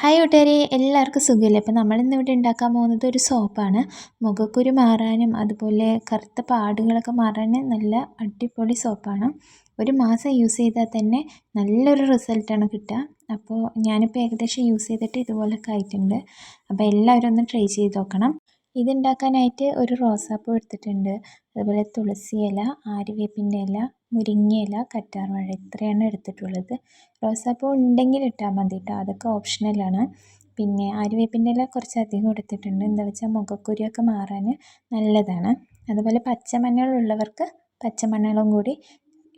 Hi കൂട്ടുകാരെ. എല്ലാവർക്കും സുഖമില്ലേ അപ്പോൾ നമ്മളിന്ന് ഇവിടെ ഉണ്ടാക്കാൻ പോകുന്നത് ഒരു സോപ്പാണ്. മുഖക്കുരു മാറാനും അതുപോലെ കറുത്ത പാടുകളൊക്കെ മാറാനും നല്ല അടിപൊളി സോപ്പാണ്. ഒരു മാസം യൂസ് ചെയ്താൽ തന്നെ നല്ലൊരു റിസൾട്ടാണ് കിട്ടുക. അപ്പോൾ ഞാനിപ്പോൾ ഏകദേശം യൂസ് ചെയ്തിട്ട് ഇതുപോലൊക്കെ ആയിട്ടുണ്ട്. അപ്പോൾ എല്ലാവരും ഒന്ന് ട്രൈ ചെയ്ത് നോക്കണം. ഇതുണ്ടാക്കാനായിട്ട് ഒരു റോസാപ്പൂ എടുത്തിട്ടുണ്ട്. അതുപോലെ തുളസി ഇല ആര്യവേപ്പിന്റെ ഇല മുരിങ്ങയില കറ്റാർവാഴ ഇത്രയാണ് എടുത്തിട്ടുള്ളത്. റോസാപ്പൂ ഉണ്ടെങ്കിൽ ഇട്ടാൽ മതി കേട്ടോ. അതൊക്കെ ഓപ്ഷണലാണ് പിന്നെ ആര്യവേപ്പിന്റെ ഇല കുറച്ച് അധികം എടുത്തിട്ടുണ്ട്. എന്താ വെച്ചാൽ മുഖക്കുരിയൊക്കെ മാറാൻ നല്ലതാണ്. അതുപോലെ പച്ചമഞ്ഞൾ ഉള്ളവർക്ക് പച്ചമഞ്ഞളും കൂടി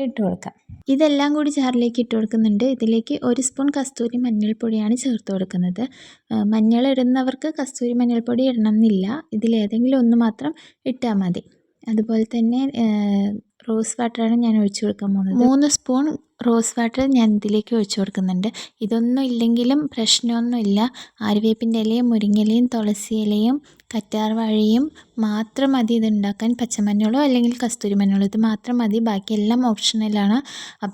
ഇട്ട് കൊടുക്കാം ഇതെല്ലാം കൂടി ജാറിലേക്ക് ഇട്ട് കൊടുക്കുന്നുണ്ട് ഇതിലേക്ക് ഒരു സ്പൂൺ കസ്തൂരി മഞ്ഞൾപ്പൊടിയാണ് ചേർത്ത് കൊടുക്കുന്നത്. മഞ്ഞൾ ഇടുന്നവർക്ക് കസ്തൂരി മഞ്ഞൾപ്പൊടി ഇടണം എന്നില്ല ഇതിലേതെങ്കിലും ഒന്ന് മാത്രം ഇട്ടാൽ മതി. അതുപോലെ തന്നെ റോസ് വാട്ടറാണ് ഞാൻ ഒഴിച്ചു കൊടുക്കാൻ പോകുന്നത്. മൂന്ന് സ്പൂൺ റോസ് വാട്ടർ ഞാൻ ഇതിലേക്ക് ഒഴിച്ചു കൊടുക്കുന്നുണ്ട്. ഇതൊന്നും ഇല്ലെങ്കിലും പ്രശ്നമൊന്നുമില്ല. ആര്യവേപ്പിന്റെ ഇലയും മുരിങ്ങയിലയും തുളസി ഇലയും കറ്റാർ വാഴയും മാത്രം മതി ഇത് ഉണ്ടാക്കാൻ പച്ചമഞ്ഞളോ അല്ലെങ്കിൽ കസ്തൂരി ഇത് മാത്രം മതി. ബാക്കിയെല്ലാം ഓപ്ഷണലാണ്.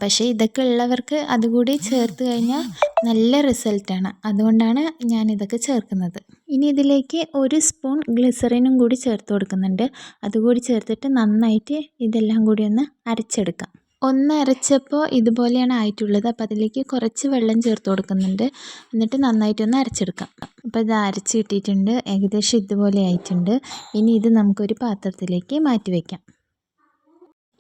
പക്ഷേ ഇതൊക്കെ ഉള്ളവർക്ക് അതുകൂടി ചേർത്ത് കഴിഞ്ഞാൽ നല്ല റിസൾട്ടാണ്. അതുകൊണ്ടാണ് ഞാൻ ഇതൊക്കെ ചേർക്കുന്നത്. ഇനി ഇതിലേക്ക് ഒരു സ്പൂൺ ഗ്ലിസറിനും കൂടി ചേർത്ത് കൊടുക്കുന്നുണ്ട്. അതുകൂടി ചേർത്തിട്ട് നന്നായിട്ട് ഇതെല്ലാം കൂടി ഒന്ന് അരച്ചെടുക്കാം. ഒന്ന് അരച്ചപ്പോൾ ഇതുപോലെയാണ് ആയിട്ടുള്ളത്. അപ്പോൾ അതിലേക്ക് കുറച്ച് വെള്ളം ചേർത്ത് കൊടുക്കുന്നുണ്ട്. എന്നിട്ട് നന്നായിട്ടൊന്ന് അരച്ചെടുക്കാം. അപ്പോൾ ഇത് അരച്ച് കിട്ടിയിട്ടുണ്ട്. ഏകദേശം ഇതുപോലെ ആയിട്ടുണ്ട്. ഇനി ഇത് നമുക്കൊരു പാത്രത്തിലേക്ക് മാറ്റി വയ്ക്കാം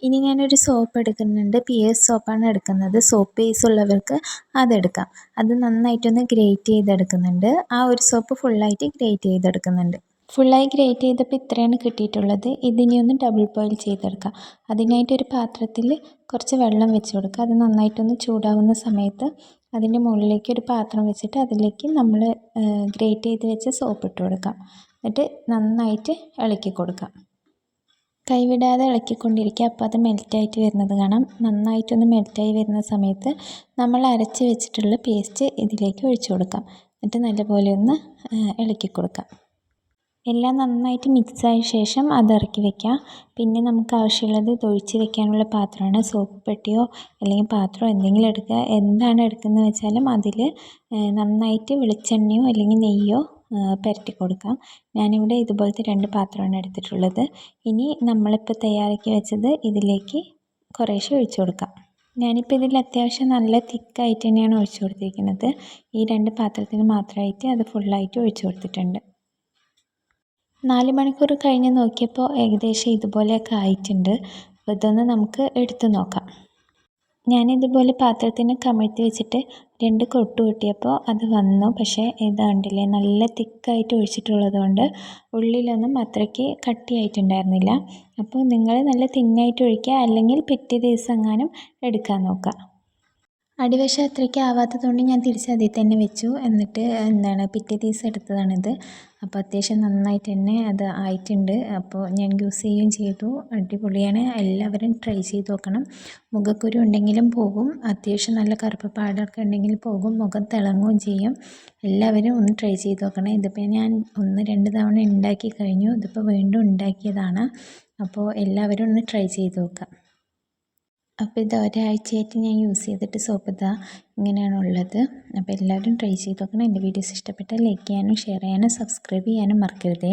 ഇനി ഞാനൊരു സോപ്പ് എടുക്കുന്നുണ്ട്. പി എസ് സോപ്പാണ് എടുക്കുന്നത്. സോപ്പ് ബേസ് ഉള്ളവർക്ക് അതെടുക്കാം അത് നന്നായിട്ടൊന്ന് ഗ്രേറ്റ് ചെയ്തെടുക്കുന്നുണ്ട്. ആ ഒരു സോപ്പ് ഫുള്ളായിട്ട് ഗ്രേറ്റ് ചെയ്തെടുക്കുന്നുണ്ട്. ഫുള്ളായി ഗ്രേറ്റ് ചെയ്തപ്പോൾ ഇത്രയാണ് കിട്ടിയിട്ടുള്ളത്. ഇതിനി ഒന്ന് ഡബിൾ ബോയിൽ ചെയ്തെടുക്കുക അതിനായിട്ട് ഒരു പാത്രത്തിൽ കുറച്ച് വെള്ളം വെച്ച് കൊടുക്കുക. അത് നന്നായിട്ടൊന്ന് ചൂടാവുന്ന സമയത്ത് അതിന്റെ മുകളിലേക്ക് ഒരു പാത്രം വെച്ചിട്ട് അതിലേക്ക് നമ്മൾ ഗ്രേറ്റ് ചെയ്ത് വെച്ച സോപ്പ് ഇട്ട് കൊടുക്കാം. എന്നിട്ട് നന്നായിട്ട് ഇളക്കി കൊടുക്കാം. കൈവിടാതെ ഇളക്കിക്കൊണ്ടിരിക്കുക. അപ്പോൾ അത് മെൽറ്റായിട്ട് വരുന്നത് കാണാം. നന്നായിട്ടൊന്ന് മെൽറ്റായി വരുന്ന സമയത്ത് നമ്മൾ അരച്ച് വെച്ചിട്ടുള്ള പേസ്റ്റ് ഇതിലേക്ക് ഒഴിച്ചു കൊടുക്കാം. എന്നിട്ട് നല്ലപോലെ ഒന്ന് ഇളക്കി കൊടുക്കാം. എല്ലാം നന്നായിട്ട് മിക്സായ ശേഷം അത് ഇറക്കി വെക്കാം പിന്നെ നമുക്ക് ആവശ്യമുള്ളത് ഒഴിച്ച് വെക്കാനുള്ള പാത്രമാണ്. സോപ്പ് പെട്ടിയോ അല്ലെങ്കിൽ പാത്രമോ എന്തെങ്കിലും എടുക്കുക. എന്താണ് എടുക്കുന്നത് വെച്ചാലും അതിൽ നന്നായിട്ട് വെളിച്ചെണ്ണയോ അല്ലെങ്കിൽ നെയ്യോ പുരട്ടി കൊടുക്കാം. ഞാനിവിടെ ഇതുപോലത്തെ രണ്ട് പാത്രമാണ് എടുത്തിട്ടുള്ളത്. ഇനി നമ്മളിപ്പോൾ തയ്യാറാക്കി വെച്ചത് ഇതിലേക്ക് കുറേശ്ശെ ഒഴിച്ചു കൊടുക്കാം. ഞാനിപ്പോൾ ഇതിൽ അത്യാവശ്യം നല്ല തിക്കായിട്ട് തന്നെയാണ് ഒഴിച്ചു കൊടുത്തിരിക്കുന്നത്. ഈ രണ്ട് പാത്രത്തിന് മാത്രമായിട്ട് അത് ഫുള്ളായിട്ട് ഒഴിച്ചു കൊടുത്തിട്ടുണ്ട്. നാല് മണിക്കൂർ കഴിഞ്ഞ് നോക്കിയപ്പോൾ ഏകദേശം ഇതുപോലെയൊക്കെ ആയിട്ടുണ്ട്. അപ്പോൾ ഇതൊന്ന് നമുക്ക് എടുത്ത് നോക്കാം. ഞാനിതുപോലെ പാത്രത്തിന് കമിഴ്ത്തി വെച്ചിട്ട് രണ്ട് കൊട്ട് കൂട്ടിയപ്പോൾ അത് വന്നു. പക്ഷേ ഇതാണ്ടില്ലേ നല്ല തിക്കായിട്ട് ഒഴിച്ചിട്ടുള്ളത് കൊണ്ട് ഉള്ളിലൊന്നും അത്രയ്ക്ക് കട്ടിയായിട്ടുണ്ടായിരുന്നില്ല. അപ്പോൾ നിങ്ങൾ നല്ല തിന്നായിട്ട് ഒഴിക്കുക അല്ലെങ്കിൽ പിറ്റേ ദിവസം എങ്ങാനും എടുക്കാൻ നോക്കുക. അടിവശം അത്രയ്ക്ക് ആവാത്തതുകൊണ്ട് ഞാൻ തിരിച്ച് അതിൽ തന്നെ വെച്ചു. എന്നിട്ട് എന്താണ് പിറ്റേ ദിവസം എടുത്തതാണിത്. അപ്പോൾ അത്യാവശ്യം നന്നായിട്ട് തന്നെ അത് ആയിട്ടുണ്ട്. അപ്പോൾ ഞാൻ യൂസ് ചെയ്യുകയും ചെയ്തു. അടിപൊളിയാണ്. എല്ലാവരും ട്രൈ ചെയ്ത് നോക്കണം. മുഖക്കുരു ഉണ്ടെങ്കിലും പോകും. അത്യാവശ്യം നല്ല കറുപ്പ് പാടൊക്കെ ഉണ്ടെങ്കിൽ പോകും. മുഖം തിളങ്ങുകയും ചെയ്യും. എല്ലാവരും ഒന്ന് ട്രൈ ചെയ്ത് നോക്കണം. ഇതിപ്പോൾ ഞാൻ ഒന്ന് രണ്ട് തവണ ഉണ്ടാക്കി കഴിഞ്ഞു. ഇതിപ്പോൾ വീണ്ടും ഉണ്ടാക്കിയതാണ്. അപ്പോൾ എല്ലാവരും ഒന്ന് ട്രൈ ചെയ്ത് നോക്കാം അപ്പോൾ ഇത് ഒരാഴ്ചയായിട്ട് ഞാൻ യൂസ് ചെയ്തിട്ട് സോപ്പ് ഇതാ ഇങ്ങനെയാണ് ഉള്ളത് അപ്പോൾ എല്ലാവരും ട്രൈ ചെയ്ത് നോക്കണം. എന്റെ വീഡിയോസ് ഇഷ്ടപ്പെട്ടാൽ ലൈക്ക് ചെയ്യാനും ഷെയർ ചെയ്യാനും സബ്സ്ക്രൈബ് ചെയ്യാനും മറക്കരുതേ.